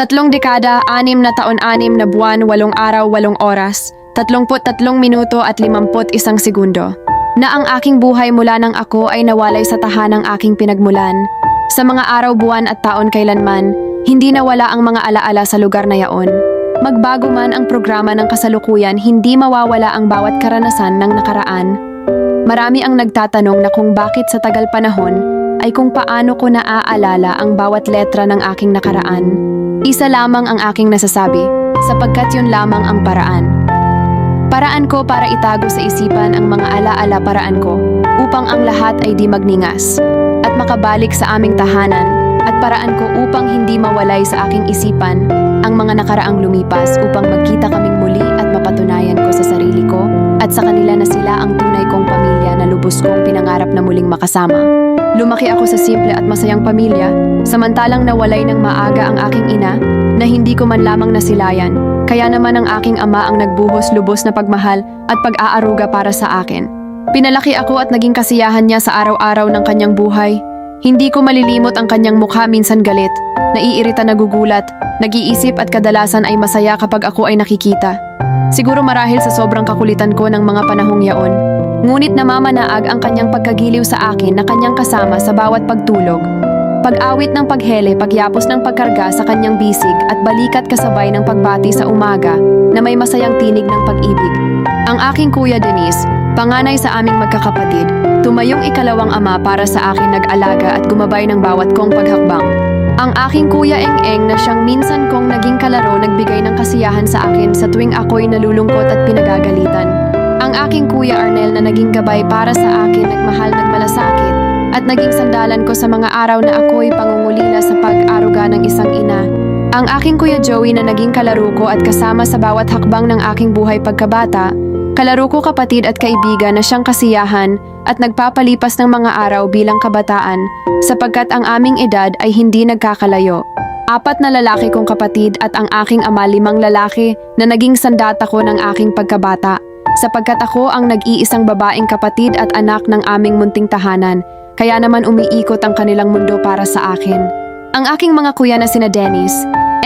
Tatlong dekada, anim na taon, anim na buwan, walong araw, walong oras, tatlongput tatlong minuto at limamput isang segundo. Na ang aking buhay mula nang ako ay nawalay sa tahanang aking pinagmulan. Sa mga araw, buwan at taon kailanman, hindi nawala ang mga alaala sa lugar na yaon. Magbago man ang programa ng kasalukuyan, hindi mawawala ang bawat karanasan ng nakaraan. Marami ang nagtatanong na kung bakit sa tagal panahon ay kung paano ko naaalala ang bawat letra ng aking nakaraan. Isa lamang ang aking nasasabi, sapagkat yun lamang ang paraan. Paraan ko para itago sa isipan ang mga alaala paraan ko upang ang lahat ay di magningas at makabalik sa aming tahanan at paraan ko upang hindi mawalay sa aking isipan ang mga nakaraang lumipas upang magkita kaming muli at mapatunayan ko sa sarili ko at sa kanila na sila ang tunay kong pamilya na lubos kong pinangarap na muling makasama. Lumaki ako sa simple at masayang pamilya, samantalang nawalay ng maaga ang aking ina na hindi ko man lamang nasilayan. Kaya naman ang aking ama ang nagbuhos lubos na pagmahal at pag-aaruga para sa akin. Pinalaki ako at naging kasiyahan niya sa araw-araw ng kanyang buhay. Hindi ko malilimot ang kanyang mukha minsan galit, naiirita nagugulat, nag-iisip at kadalasan ay masaya kapag ako ay nakikita. Siguro marahil sa sobrang kakulitan ko ng mga panahong yaon. Ngunit namamanaag ang kanyang pagkagiliw sa akin na kanyang kasama sa bawat pagtulog. Pag-awit ng paghele, pagyapos ng pagkarga sa kanyang bisig at balikat kasabay ng pagbati sa umaga na may masayang tinig ng pag-ibig. Ang aking kuya Denise, panganay sa aming magkakapatid, tumayong ikalawang ama para sa akin nag-alaga at gumabay ng bawat kong paghakbang. Ang aking kuya Eng-Eng na siyang minsan kong naging kalaro nagbigay ng kasiyahan sa akin sa tuwing ako'y nalulungkot at pinagagalitan. Ang aking kuya Arnel na naging gabay para sa akin nagmahal nagmalasakit at naging sandalan ko sa mga araw na ako'y pangungulila sa pag-aruga ng isang ina. Ang aking kuya Joey na naging kalaro ko at kasama sa bawat hakbang ng aking buhay pagkabata, kalaro ko kapatid at kaibigan na siyang kasiyahan at nagpapalipas ng mga araw bilang kabataan sapagkat ang aming edad ay hindi nagkakalayo. Apat na lalaki kong kapatid at ang aking ama limang lalaki na naging sandata ko ng aking pagkabata sapagkat ako ang nag-iisang babaeng kapatid at anak ng aming munting tahanan, kaya naman umiikot ang kanilang mundo para sa akin. Ang aking mga kuya na sina Dennis,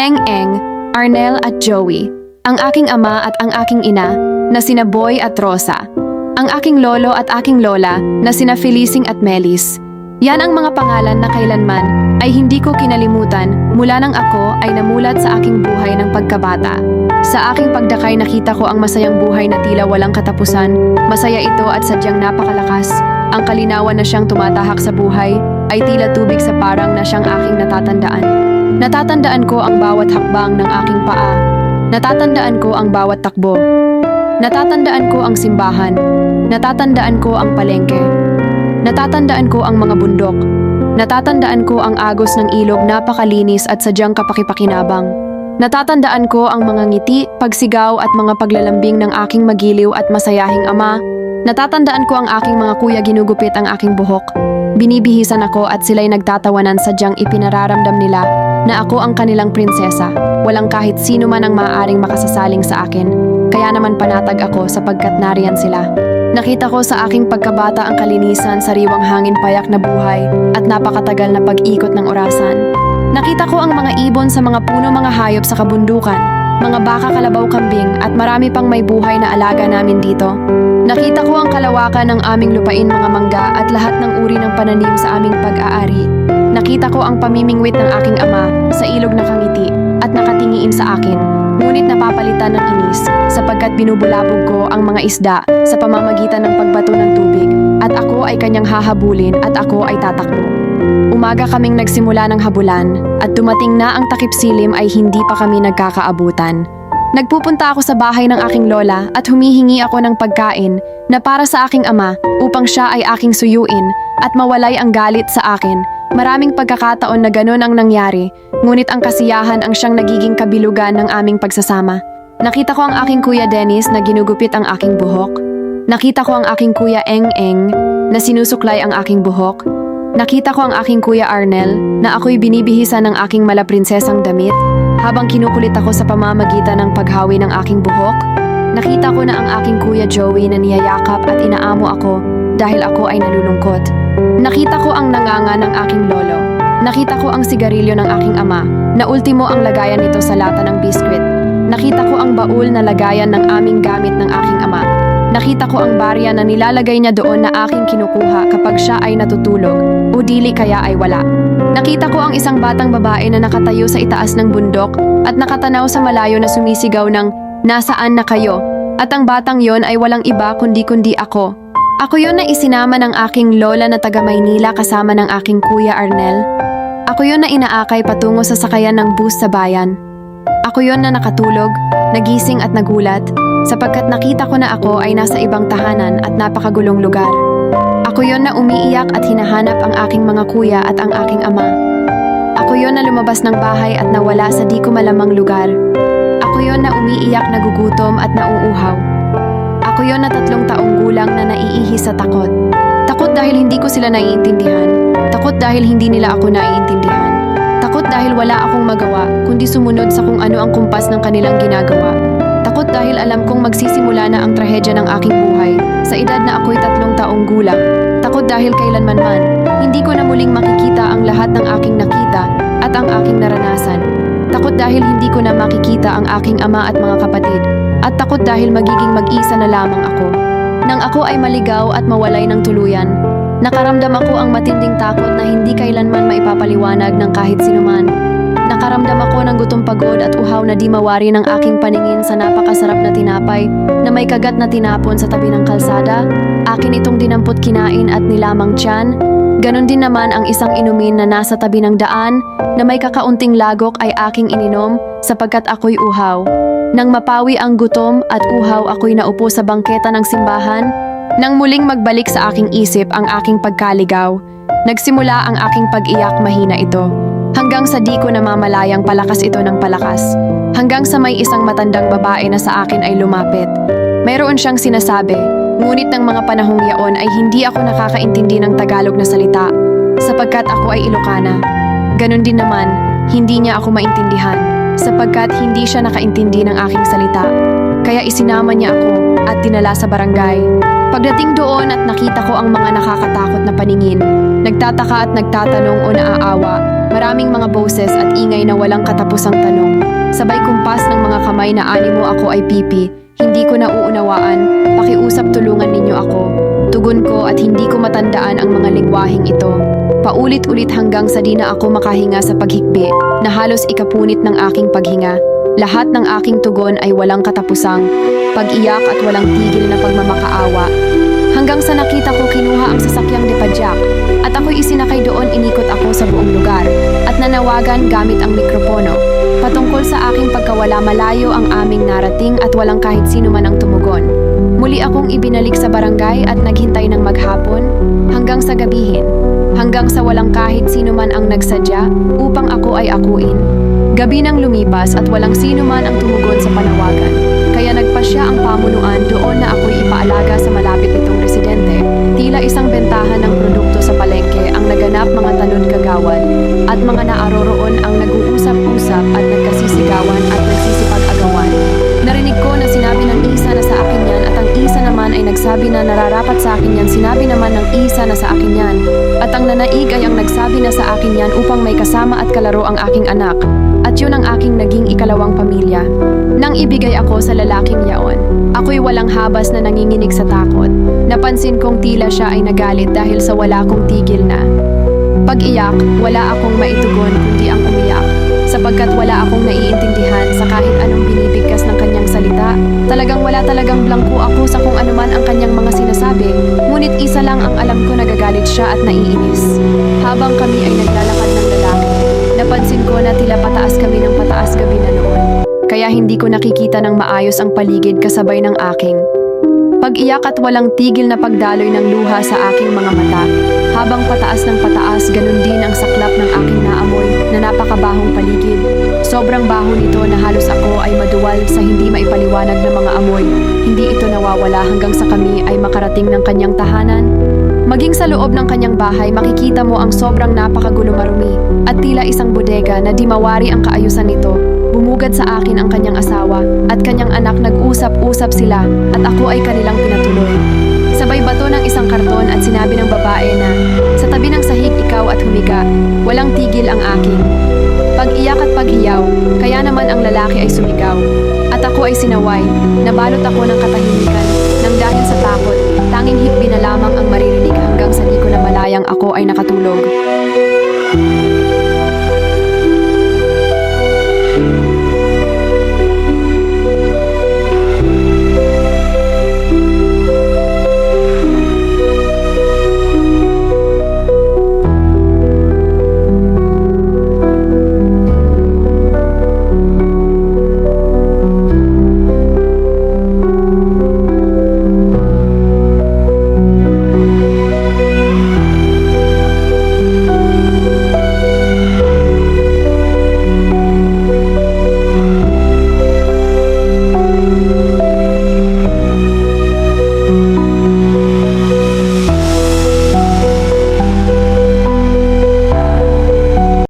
Eng Eng, Arnel at Joey, ang aking ama at ang aking ina na sina Boy at Rosa, ang aking lolo at aking lola na sina Felicing at Melis. Yan ang mga pangalan na kailanman ay hindi ko kinalimutan mula nang ako ay namulat sa aking buhay ng pagkabata. Sa aking pagdakay nakita ko ang masayang buhay na tila walang katapusan. Masaya ito at sadyang napakalakas. Ang kalinawan na siyang tumatahak sa buhay ay tila tubig sa parang na siyang aking natatandaan. Natatandaan ko ang bawat hakbang ng aking paa. Natatandaan ko ang bawat takbo. Natatandaan ko ang simbahan. Natatandaan ko ang palengke. Natatandaan ko ang mga bundok. Natatandaan ko ang agos ng ilog napakalinis at sadyang kapakipakinabang. Natatandaan ko ang mga ngiti, pagsigaw at mga paglalambing ng aking magiliw at masayahing ama. Natatandaan ko ang aking mga kuya ginugupit ang aking buhok. Binibihisan ako at sila'y nagtatawanan sadyang ipinararamdam nila na ako ang kanilang prinsesa. Walang kahit sino man ang maaaring makasasaling sa akin. Kaya naman panatag ako sapagkat nariyan sila. Nakita ko sa aking pagkabata ang kalinisan, sariwang hangin payak na buhay at napakatagal na pag-ikot ng orasan. Nakita ko ang mga ibon sa mga puno mga hayop sa kabundukan, mga baka kalabaw kambing at marami pang may buhay na alaga namin dito. Nakita ko ang kalawakan ng aming lupain mga mangga at lahat ng uri ng pananim sa aming pag-aari. Nakita ko ang pamimingwit ng aking ama sa ilog na kangiti at nakatingiin sa akin. Ngunit napapalitan ng inis sapagkat binubulabog ko ang mga isda sa pamamagitan ng pagbato ng tubig at ako ay kanyang hahabulin at ako ay tatakbo. Umaga kaming nagsimula ng habulan at dumating na ang takip silim ay hindi pa kami nagkakaabutan. Nagpupunta ako sa bahay ng aking lola at humihingi ako ng pagkain na para sa aking ama upang siya ay aking suyuin at mawalay ang galit sa akin. Maraming pagkakataon na ganun ang nangyari, ngunit ang kasiyahan ang siyang nagiging kabilugan ng aming pagsasama. Nakita ko ang aking kuya Dennis na ginugupit ang aking buhok. Nakita ko ang aking kuya Eng Eng na sinusuklay ang aking buhok. Nakita ko ang aking kuya Arnel na ako'y binibihisan ng aking malaprinsesang damit habang kinukulit ako sa pamamagitan ng paghawi ng aking buhok. Nakita ko na ang aking kuya Joey na niyayakap at inaamo ako dahil ako ay nalulungkot. Nakita ko ang nanganga ng aking lolo Nakita ko ang sigarilyo ng aking ama, na ultimo ang lagayan nito sa lata ng biskwit. Nakita ko ang baul na lagayan ng aming gamit ng aking ama. Nakita ko ang barya na nilalagay niya doon na aking kinukuha kapag siya ay natutulog, o dili kaya ay wala. Nakita ko ang isang batang babae na nakatayo sa itaas ng bundok at nakatanaw sa malayo na sumisigaw ng, Nasaan na kayo? At ang batang yon ay walang iba kundi-kundi ako. Ako yon na isinama ng aking lola na taga Maynila kasama ng aking kuya Arnel. Ako yon na inaakay patungo sa sakayan ng bus sa bayan. Ako yon na nakatulog, nagising at nagulat, sapagkat nakita ko na ako ay nasa ibang tahanan at napakagulong lugar. Ako yon na umiiyak at hinahanap ang aking mga kuya at ang aking ama. Ako yon na lumabas ng bahay at nawala sa di ko malamang lugar. Ako yon na umiiyak, nagugutom at nauuhaw. Ako yon na tatlong taong gulang na naiihi sa takot. Takot dahil hindi ko sila naiintindihan. Takot dahil hindi nila ako naiintindihan. Takot dahil wala akong magawa kundi sumunod sa kung ano ang kumpas ng kanilang ginagawa. Takot dahil alam kong magsisimula na ang trahedya ng aking buhay sa edad na ako'y tatlong taong gulang. Takot dahil kailanman man, hindi ko na muling makikita ang lahat ng aking nakita at ang aking naranasan. Takot dahil hindi ko na makikita ang aking ama at mga kapatid. At takot dahil magiging mag-isa na lamang ako. Nang ako ay maligaw at mawalay ng tuluyan, nakaramdam ako ang matinding takot na hindi kailanman maipapaliwanag ng kahit sinuman. Nakaramdam ako ng gutom pagod at uhaw na di mawari ng aking paningin sa napakasarap na tinapay na may kagat na tinapon sa tabi ng kalsada. Akin itong dinampot kinain at nilamang tiyan. Ganon din naman ang isang inumin na nasa tabi ng daan na may kakaunting lagok ay aking ininom sapagkat ako'y uhaw. Nang mapawi ang gutom at uhaw ako'y naupo sa bangketa ng simbahan, nang muling magbalik sa aking isip ang aking pagkaligaw, nagsimula ang aking pag-iyak mahina ito. Hanggang sa di ko namamalayang palakas ito ng palakas. Hanggang sa may isang matandang babae na sa akin ay lumapit. Mayroon siyang sinasabi, ngunit ng mga panahong yaon ay hindi ako nakakaintindi ng Tagalog na salita, sapagkat ako ay Ilocana. Ganon din naman, hindi niya ako maintindihan, sapagkat hindi siya nakaintindi ng aking salita. Kaya isinama niya ako at dinala sa barangay. Pagdating doon at nakita ko ang mga nakakatakot na paningin, nagtataka at nagtatanong o naaawa, maraming mga boses at ingay na walang katapusang tanong. Sabay kumpas ng mga kamay na animo ako ay pipi, hindi ko na uunawaan, pakiusap tulungan ninyo ako. Tugon ko at hindi ko matandaan ang mga lingwahing ito. Paulit-ulit hanggang sa di na ako makahinga sa paghikbi na halos ikapunit ng aking paghinga. Lahat ng aking tugon ay walang katapusang, pag-iyak at walang tigil na pagmamakaawa. Hanggang sa nakita ko kinuha ang sasakyang dipadyak at ako'y isinakay doon inikot ako sa buong lugar at nanawagan gamit ang mikropono. Patungkol sa aking pagkawala malayo ang aming narating at walang kahit sino man ang tumugon. Muli akong ibinalik sa barangay at naghintay ng maghapon hanggang sa gabihin. Hanggang sa walang kahit sino man ang nagsadya upang ako ay akuin. Gabi nang lumipas at walang sino man ang tumugon sa panawagan. Kaya nagpasya ang pamunuan doon na ako'y ipaalaga sa malapit nitong residente. Tila isang bentahan ng produkto sa palengke ang naganap mga talon kagawan at mga naaroroon ang nag-uusap-usap at nagkasisigawan at nagsisipag-agawan. Narinig ko na nagsabi na nararapat sa akin yan. Sinabi naman ng isa na sa akin yan. At ang nanaig ay ang nagsabi na sa akin yan upang may kasama at kalaro ang aking anak. At yun ang aking naging ikalawang pamilya. Nang ibigay ako sa lalaking yaon, ako'y walang habas na nanginginig sa takot. Napansin kong tila siya ay nagalit dahil sa wala kong tigil na. Pag-iyak, wala akong maitugon kundi ang umiyak. Sapagkat wala akong naiintindihan sa kahit anong binibigkas ng kanyang salita. Talagang wala talagang blangko ako sa kung anuman ang kanyang mga sinasabi. Ngunit isa lang ang alam ko nagagalit siya at naiinis. Habang kami ay naglalakad ng lalaki, napansin ko na tila pataas kami ng pataas gabi na noon. Kaya hindi ko nakikita ng maayos ang paligid kasabay ng aking. Pag-iyak at walang tigil na pagdaloy ng luha sa aking mga mata. Habang pataas ng pataas, ganun din ang saklap ng aking naamoy na napakabahong paligid. Sobrang baho nito na halos ako ay maduwal sa hindi maipaliwanag na mga amoy. Hindi ito nawawala hanggang sa kami ay makarating ng kanyang tahanan. Maging sa loob ng kanyang bahay, makikita mo ang sobrang napakagulo marumi at tila isang bodega na di mawari ang kaayusan nito. Bumugad sa akin ang kanyang asawa at kanyang anak nag-usap-usap sila at ako ay kanilang pinatuloy. Sabay bato ng isang karton at sinabi ng babae na, sa tabi ng sahig ikaw at humiga. Walang tigil ang aking. Kaya naman ang lalaki ay sumigaw. At ako ay sinaway, nabalot ako ng katahimikan, nang dahil sa takot, tanging hikbi na lamang ang maririnig hanggang sa di ko na malayang ako ay nakatulog.